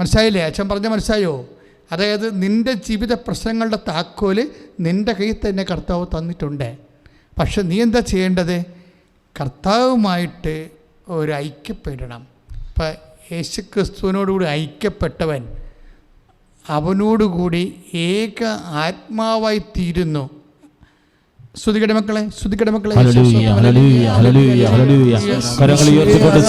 മനസ്സിലായില്ലേ? അച്ഛൻ പറഞ്ഞ മനസ്സിലായോ? അതായത് നിന്റെ ജീവിത പ്രശ്നങ്ങളുടെ താക്കോൽ നിന്റെ കയ്യിൽ തന്നെ കർത്താവ് തന്നിട്ടുണ്ട്. പക്ഷെ നീ എന്താ ചെയ്യേണ്ടത്? കർത്താവുമായിട്ട് ഒരു ഐക്യപ്പെടണം. ഇപ്പം യേശു ക്രിസ്തുവിനോടുകൂടി ഐക്യപ്പെട്ടവൻ അവനോടുകൂടി ഏക ആത്മാവായി തീരുന്നു. ശ്രുതികട മക്കളെ മക്കളെ കരങ്ങൾ ഉയർത്തിക്കൊണ്ട്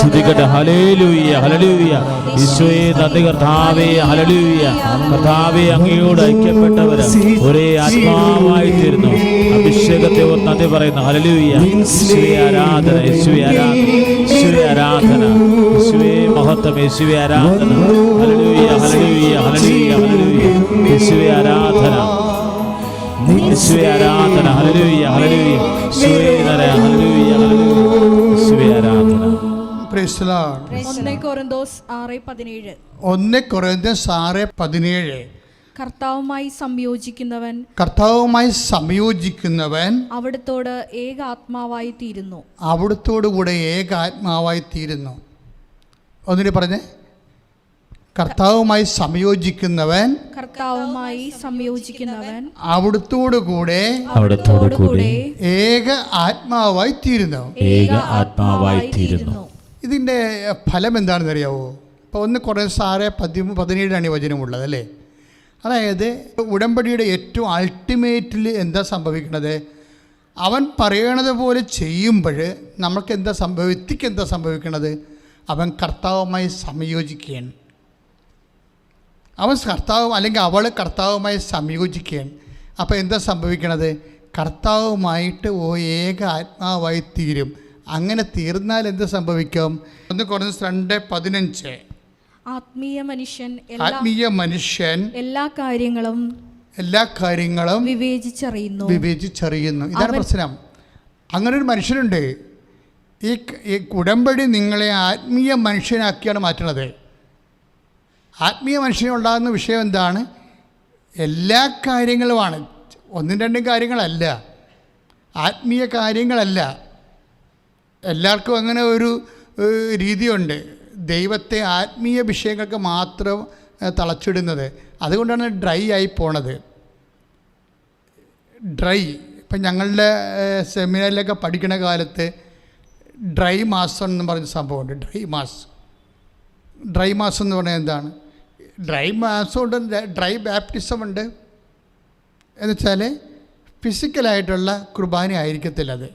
ഈശോയെ നന്ദി കർത്താവേ ഹല്ലേലൂയ. കർത്താവേ അങ്ങയോട് ഐക്യപ്പെട്ടവര് ഒരേ ആത്മാവായി തീരുന്നു അഭിഷേകത്തെ നന്ദി പറയുന്നു. ഹല്ലേലൂയ. യേശുവേ ആരാധന യേശുവേ ആരാധന യേശുവേ ആരാധന. യേശുവേ മഹത്വം യേശുവേ ആരാധന. ഹല്ലേലൂയ ഹല്ലേലൂയ ഹല്ലേലൂയ യേശുവേ ആരാധന. യേശുവേ ആരാധന ഹല്ലേലൂയ ഹല്ലേലൂയ യേശുവേ നര ഹല്ലേലൂയ ഹല്ലേലൂയ യേശുവേ ആരാധന. Praise the Lord. ഒന്ന് കൊറിന്തോസ് ആറ് പതിനേഴ്. ഒന്ന് കുറഞ്ഞ ആറ് പതിനേഴ്. കർത്താവുമായി സംയോജിക്കുന്നവൻ. കർത്താവുമായി സംയോജിക്കുന്നവൻ അവിടുത്തോട് ഏക ആത്മാവായി തീരുന്നു. അവിടുത്തോടു കൂടെ ഏക ആത്മാവായി തീരുന്നു. ഒന്നിന് പറഞ്ഞേ. കർത്താവുമായി സംയോജിക്കുന്നവൻ കർത്താവുമായി സംയോജിക്കുന്നവൻ അവിടുത്തോടു കൂടെ അവിടുത്തോടു കൂടെ ഏക ആത്മാവായി തീരുന്നു. ഏക ആത്മാവായി തീരുന്നു. ഇതിന്റെ ഫലം എന്താണെന്ന് അറിയാവോ ഇപ്പോൾ ഒന്ന് കുറേ സാറ് പതി പതിനേഴാണ് ഈ വചനമുള്ളത് അല്ലേ? അതായത് ഉടമ്പടിയുടെ ഏറ്റവും അൾട്ടിമേറ്റിൽ എന്താ സംഭവിക്കുന്നത് അവൻ പറയണത് പോലെ ചെയ്യുമ്പോൾ നമുക്ക് എന്താ സംഭവ വ്യക്തിക്ക് എന്താ സംഭവിക്കണത്? അവൻ കർത്താവുമായി സംയോജിക്കുകയാണ്. അവൻ കർത്താവ് അല്ലെങ്കിൽ അവൾ കർത്താവുമായി സംയോജിക്കുകയാണ് അപ്പോൾ എന്താ സംഭവിക്കണത്? കർത്താവുമായിട്ട് ഓ ഏക ആത്മാവായി തീരും. അങ്ങനെ തീർന്നാൽ എന്ത് സംഭവിക്കും? ഒന്ന് കുറഞ്ഞ രണ്ട് പതിനഞ്ച്. ആത്മീയ മനുഷ്യൻ ആത്മീയ മനുഷ്യൻ എല്ലാ കാര്യങ്ങളും എല്ലാ കാര്യങ്ങളും വിവേചിച്ചറിയുന്നു. വിവേചിച്ചറിയുന്നു. ഇതാണ് പ്രശ്നം. അങ്ങനെ ഒരു മനുഷ്യനുണ്ട്. ഈ ഈ ഉടമ്പടി നിങ്ങളെ ആത്മീയ മനുഷ്യനാക്കിയാണ് മാറ്റണത് ആത്മീയ മനുഷ്യനുണ്ടാകുന്ന വിഷയം എന്താണ്? എല്ലാ കാര്യങ്ങളുമാണ്. ഒന്നും രണ്ടും കാര്യങ്ങളല്ല. ആത്മീയ കാര്യങ്ങളല്ല. എല്ലാവർക്കും അങ്ങനെ ഒരു രീതിയുണ്ട്. ദൈവത്തെ ആത്മീയ വിഷയങ്ങൾക്ക് മാത്രം തളച്ചിടുന്നത്. അതുകൊണ്ടാണ് ഡ്രൈ ആയി പോണത്. ഡ്രൈ. ഇപ്പം ഞങ്ങളുടെ സെമിനാറിലൊക്കെ പഠിക്കുന്ന കാലത്ത് ഡ്രൈ മാസം എന്ന് പറഞ്ഞ സംഭവമുണ്ട്. Dry mass. ഡ്രൈ മാസം എന്ന് പറഞ്ഞാൽ എന്താണ്? ഡ്രൈ മാസമുണ്ട് ഡ്രൈ ബാപ്റ്റിസം ഉണ്ട്. എന്നുവെച്ചാൽ ഫിസിക്കലായിട്ടുള്ള കുർബാന ആയിരിക്കത്തില്ല അത്.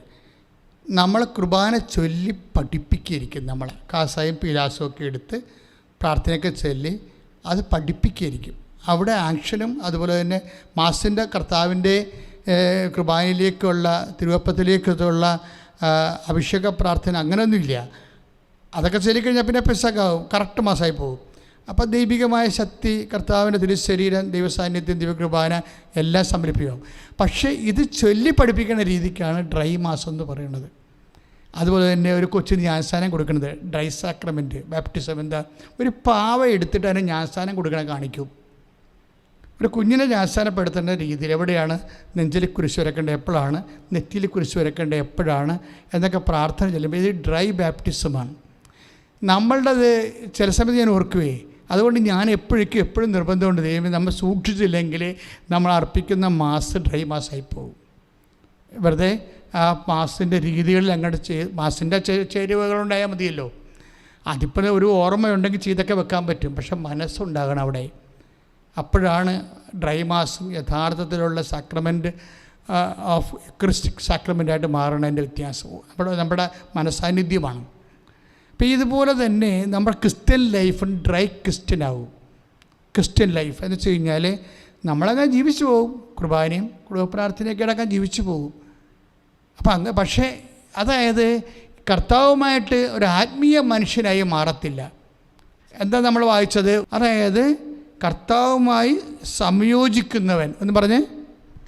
നമ്മളെ കുർബാന ചൊല്ലി പഠിപ്പിക്കുകയായിരിക്കും നമ്മളെ. കാസായും പീലാസും ഒക്കെ എടുത്ത് പ്രാർത്ഥനയൊക്കെ ചൊല്ലി അത് പഠിപ്പിക്കുകയായിരിക്കും. അവിടെ ആക്ഷനും അതുപോലെ തന്നെ മാസിന്റെ കർത്താവിന്റെ കുർബാനയിലേക്കുള്ള തിരുവപ്പത്തിലേക്കുള്ള അഭിഷേക പ്രാർത്ഥന അങ്ങനെയൊന്നുമില്ല. അതൊക്കെ ചൊല്ലിക്കഴിഞ്ഞാൽ പിന്നെ പെസക്കാവും. കറക്റ്റ് മാസമായി പോകും. അപ്പോൾ ദൈവികമായ ശക്തി കർത്താവിന്റെ തിരുശരീരം ദൈവസാന്നിധ്യം ദൈവകൃപാന എല്ലാം സംരംഭിക്കും പക്ഷേ ഇത് ചൊല്ലി പഠിപ്പിക്കുന്ന രീതിക്കാണ് ഡ്രൈ മാസം എന്ന് പറയുന്നത്. അതുപോലെ തന്നെ ഒരു കൊച്ചു ജ്ഞാനസ്ഥാനം കൊടുക്കുന്നത് ഡ്രൈ സാക്രമെന്റ് ബാപ്റ്റിസം എന്താ? ഒരു പാവ എടുത്തിട്ട് അതിന് ജ്ഞാനസ്ഥാനം കൊടുക്കണ കാണിക്കും. ഒരു കുഞ്ഞിനെ ജ്ഞാനസ്ഥാനപ്പെടുത്തേണ്ട രീതിയിൽ എവിടെയാണ്? നെഞ്ചിൽ കുരിശ് വരക്കേണ്ടത് എപ്പോഴാണ്? നെറ്റിയിൽ കുരിശ് വരക്കേണ്ടത് എപ്പോഴാണ്? എന്നൊക്കെ പ്രാർത്ഥന ചെല്ലുമ്പോൾ ഇത് ഡ്രൈ ബാപ്റ്റിസമാണ് നമ്മളുടേത് ചില സമയത്ത് ഞാൻ ഓർക്കുവേ അതുകൊണ്ട് ഞാൻ എപ്പോഴേക്കും എപ്പോഴും നിർബന്ധമുണ്ട് ദൈവം നമ്മൾ സൂക്ഷിച്ചില്ലെങ്കിൽ നമ്മൾ അർപ്പിക്കുന്ന മാസ് ഡ്രൈ മാസമായി പോകും വെറുതെ ആ മാസിന്റെ രീതികളിൽ അങ്ങോട്ട് ചേ മാസിന്റെ ചേരുവകളുണ്ടായാൽ മതിയല്ലോ. അതിപ്പോൾ ഒരു ഓർമ്മയുണ്ടെങ്കിൽ ചെയ്തൊക്കെ വെക്കാൻ പറ്റും പക്ഷെ മനസ്സുണ്ടാകണം അവിടെ. അപ്പോഴാണ് ഡ്രൈ മാസം യഥാർത്ഥത്തിലുള്ള സാക്രമെന്റ് ഓഫ് ക്രിസ്റ്റിക് സാക്രമെന്റായിട്ട് മാറണതിന്റെ വ്യത്യാസം. അപ്പോൾ നമ്മുടെ മനസാന്നിധ്യമാണ് അപ്പോൾ ഇതുപോലെ തന്നെ നമ്മുടെ ക്രിസ്ത്യൻ ലൈഫും ഡ്രൈ ക്രിസ്ത്യൻ ആവും. ക്രിസ്ത്യൻ ലൈഫ് എന്ന് വെച്ച് കഴിഞ്ഞാൽ നമ്മളങ്ങനെ ജീവിച്ചു പോകും. കുർബാനയും കുടുംബപ്രാർത്ഥനയൊക്കെ അടക്കം ജീവിച്ചു പോകും. അപ്പം അങ്ങ് പക്ഷേ അതായത് കർത്താവുമായിട്ട് ഒരു ആത്മീയ മനുഷ്യനായി മാറത്തില്ല. എന്താ നമ്മൾ വായിച്ചത്? അതായത് കർത്താവുമായി സംയോജിക്കുന്നവൻ എന്ന് പറഞ്ഞ്?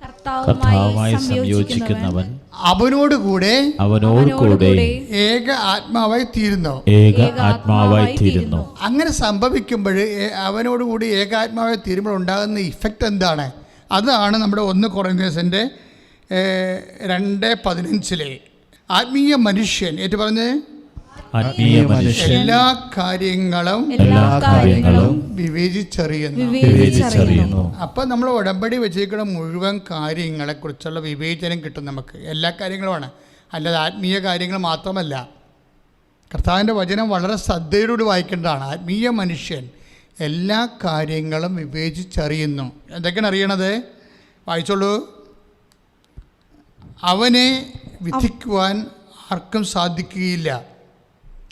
കർത്താവുമായി സംയോജിക്കുന്നവൻ. അവനോട് കൂടെ അവനോട് കൂടെ ഏക ആത്മാവായി തീരുന്നു. ഏക ആത്മാവായി തീരുന്നു. അങ്ങനെ സംഭവിക്കുമ്പോൾ അവനോട് കൂടി ഏക ആത്മാവായി തീരുമ്പോൾ ഉണ്ടാകുന്ന ഇഫക്റ്റ് എന്താണ്? അതാണ് നമ്മുടെ ഒന്ന് കുറഞ്ഞതിന്റെ രണ്ട് പതിനഞ്ചിലെ ആത്മീയ മനുഷ്യൻ. ഏറ്റു പറഞ്ഞ് ആത്മീയ മനുഷ്യൻ. എല്ലാ കാര്യങ്ങളും എല്ലാ കാര്യങ്ങളും വിവേചിച്ചറിയുന്നു. വിവേചിച്ചറിയുന്നു. അപ്പൊ നമ്മൾ ഉടമ്പടി വെച്ചിരിക്കുന്ന മുഴുവൻ കാര്യങ്ങളെ കുറിച്ചുള്ള വിവേചനം കിട്ടും നമുക്ക്. എല്ലാ കാര്യങ്ങളുമാണ്. അല്ലാതെ ആത്മീയ കാര്യങ്ങൾ മാത്രമല്ല. കർത്താവിന്റെ വചനം വളരെ ശ്രദ്ധയോടുകൂടി വായിക്കേണ്ടതാണ്. ആത്മീയ മനുഷ്യൻ എല്ലാ കാര്യങ്ങളും വിവേചിച്ചറിയുന്നു. എന്തൊക്കെയാണ് അറിയണത്? വായിച്ചോളൂ. അവനെ വിധിക്കുവാൻ ആർക്കും സാധിക്കുകയില്ല.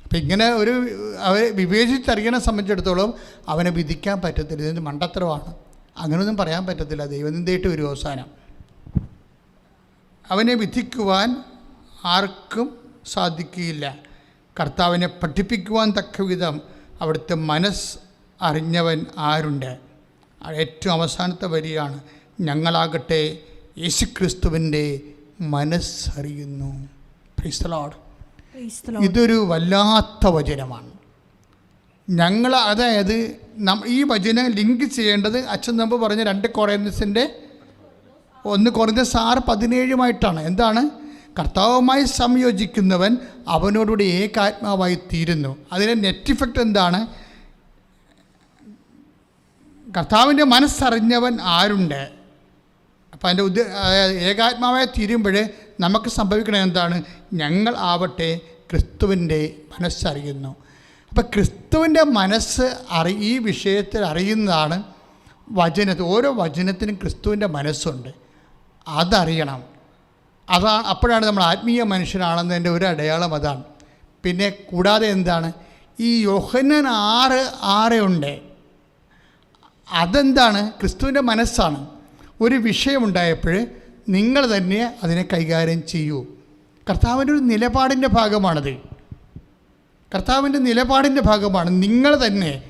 അപ്പം ഇങ്ങനെ ഒരു അവരെ വിവേചിച്ചറിയണെ സംബന്ധിച്ചിടത്തോളം അവനെ വിധിക്കാൻ പറ്റത്തില്ല. ഇതിന്റെ മണ്ടത്തരമാണ്? അങ്ങനെയൊന്നും പറയാൻ പറ്റത്തില്ല. ദൈവനിന്ദയിട്ട് ഒരു അവസാനം. അവനെ വിധിക്കുവാൻ ആർക്കും സാധിക്കുകയില്ല. കർത്താവിനെ പഠിപ്പിക്കുവാൻ തക്കവിധം അവിടുത്തെ മനസ്സ് അറിഞ്ഞവൻ ആരുണ്ട്? ഏറ്റവും അവസാനത്തെ വരിയാണ്. ഞങ്ങളാകട്ടെ യേശുക്രിസ്തുവിന്റെ മനസ്സറിയുന്നു. Lord. ഇതൊരു വല്ലാത്ത വചനമാണ്. ഞങ്ങൾ അതായത് ഈ വചനം ലിങ്ക് ചെയ്യേണ്ടത് അച്ഛൻ നമ്പ് പറഞ്ഞ രണ്ട് കൊറേന്ദസിന്റെ ഒന്ന് കുറഞ്ഞ ആറ് പതിനേഴുമായിട്ടാണ്. എന്താണ്? കർത്താവുമായി സംയോജിക്കുന്നവൻ അവനോടുകൂടി ഏകാത്മാവായി തീരുന്നു. അതിന്റെ നെറ്റ് ഇഫക്റ്റ് എന്താണ്? കർത്താവിന്റെ മനസ്സറിഞ്ഞവൻ ആരുണ്ട്? അപ്പം അതിന്റെ ഉദ്ദേ ഏകാത്മാവായി തീരുമ്പോൾ നമുക്ക് സംഭവിക്കണത് എന്താണ്? ഞങ്ങൾ ആവട്ടെ ക്രിസ്തുവിന്റെ മനസ്സറിയുന്നു. അപ്പോൾ ക്രിസ്തുവിന്റെ മനസ്സ് അറി ഈ വിഷയത്തിൽ അറിയുന്നതാണ് വചനത്തിൽ. ഓരോ വചനത്തിനും ക്രിസ്തുവിന്റെ മനസ്സുണ്ട്. അതറിയണം. അതാ അപ്പോഴാണ് നമ്മൾ ആത്മീയ മനുഷ്യനാണെന്നതിന്റെ ഒരു അടയാളം അതാണ്. പിന്നെ കൂടാതെ എന്താണ്? ഈ യോഹന്നൻ ആറ് ആറ് ഉണ്ട്. അതെന്താണ്? ക്രിസ്തുവിന്റെ മനസ്സാണ്. ഒരു വിഷയമുണ്ടായപ്പോൾ നിങ്ങൾ തന്നെ അതിനെ കൈകാര്യം ചെയ്യൂ. കർത്താവിന്റെ ഒരു നിലപാടിന്റെ ഭാഗമാണത്. കർത്താവിന്റെ നിലപാടിന്റെ ഭാഗമാണ് നിങ്ങൾ തന്നെ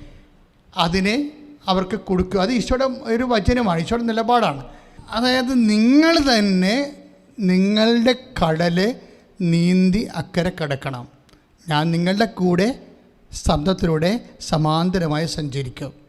അതിനെ അവർക്ക് കൊടുക്കുക. അത് ഈശോയുടെ ഒരു വചനമാണ് ഈശോയുടെ നിലപാടാണ്. അതായത് നിങ്ങൾ തന്നെ നിങ്ങളുടെ കടൽ നീന്തി അക്കരെ കിടക്കണം. ഞാൻ നിങ്ങളുടെ കൂടെ ശബ്ദത്തിലൂടെ സമാന്തരമായി സഞ്ചരിക്കും.